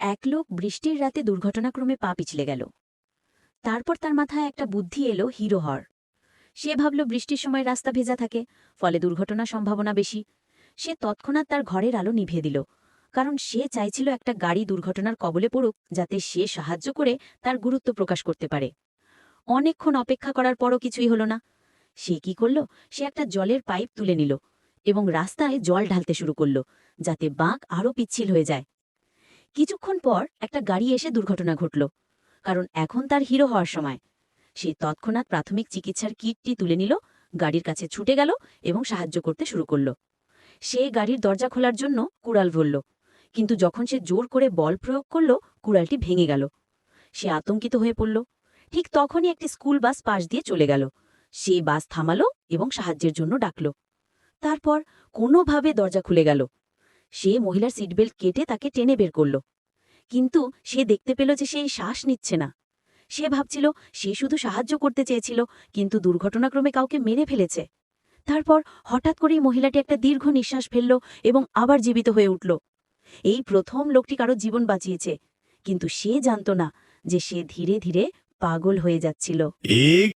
এক লোক বৃষ্টির রাতে দুর্ঘটনাক্রমে পা পিছলে গেল। তারপর তার মাথায় একটা বুদ্ধি এলো হিরো হর সে ভাবল বৃষ্টির সময় রাস্তা ভেজা থাকে, ফলে দুর্ঘটনা সম্ভাবনা বেশি। সে তৎক্ষণাৎ তার ঘরের আলো নিভিয়ে দিল, কারণ সে চাইছিল একটা গাড়ি দুর্ঘটনার কবলে পড়ুক, যাতে সে সাহায্য করে তার গুরুত্ব প্রকাশ করতে পারে। অনেকক্ষণ অপেক্ষা করার পরও কিছুই হলো না। সে কি করল? সে একটা জলের পাইপ তুলে নিল এবং রাস্তায় জল ঢালতে শুরু করল, যাতে বাঁক আরও পিচ্ছিল হয়ে যায়। কিছুক্ষণ পর একটা গাড়ি এসে দুর্ঘটনা ঘটল, কারণ এখন তার হিরো হওয়ার সময়। সে তৎক্ষণাৎ প্রাথমিক চিকিৎসার কিটটি তুলে নিল, গাড়ির কাছে ছুটে গেল এবং সাহায্য করতে শুরু করল। সে গাড়ির দরজা খোলার জন্য কুড়াল ভরল কিন্তু যখন সে জোর করে বল প্রয়োগ করল, কুড়ালটি ভেঙে গেল। সে আতঙ্কিত হয়ে পড়ল। ঠিক তখনই একটি স্কুল বাস পাশ দিয়ে চলে গেল। সে বাস থামালো এবং সাহায্যের জন্য ডাকল। তারপর কোনোভাবে দরজা খুলে গেল। সে মহিলার সিটবেল্ট কেটে তাকে টেনে বের করল। কিন্তু সে দেখতে পেল যে সে শ্বাস নিচ্ছে না। সে ভাবছিল, সে শুধু সাহায্য করতে চেয়েছিল, কিন্তু দুর্ঘটনাক্রমে কাউকে মেরে ফেলেছে। তারপর হঠাৎ করেই মহিলাটি একটা দীর্ঘ নিঃশ্বাস ফেলল এবং আবার জীবিত হয়ে উঠল। এই প্রথম লোকটি কারও জীবন বাঁচিয়েছে, কিন্তু সে জানত না যে সে ধীরে ধীরে পাগল হয়ে যাচ্ছিল।